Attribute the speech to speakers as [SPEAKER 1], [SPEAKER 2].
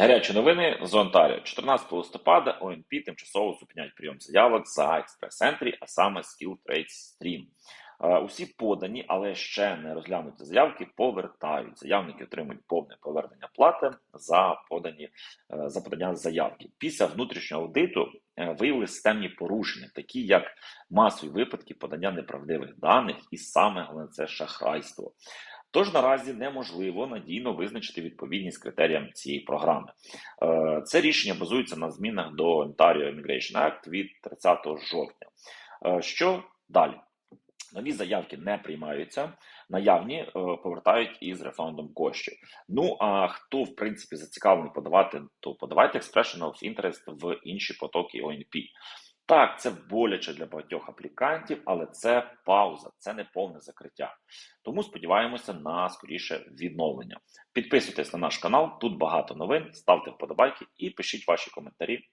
[SPEAKER 1] Гарячі новини з Онтаріо. 14 листопада ОНП тимчасово зупиняють прийом заявок за експрес-центрі, а саме Skill Trade Stream. Е, Усі подані, але ще не розглянуті заявки повертають. Заявники отримують повне повернення плати за подані е, за подання заявки. Після внутрішнього аудиту е, виявили системні порушення, такі як масові випадки подання неправдивих даних, і саме головне це шахрайство. Тож наразі неможливо надійно визначити відповідність критеріям цієї програми. Е, Це рішення базується на змінах до Ontario Immigration Act від 30 жовтня. Е, Що далі? Нові заявки не приймаються, наявні е, повертають із рефондом коштів. Ну а хто в принципі зацікавлений подавати, то подавайте expression of interest в інші потоки ОНП. Так, це боляче для багатьох аплікантів, але це пауза, це не повне закриття. Тому сподіваємося на скоріше відновлення. Підписуйтесь на наш канал, тут багато новин, ставте вподобайки і пишіть ваші коментарі.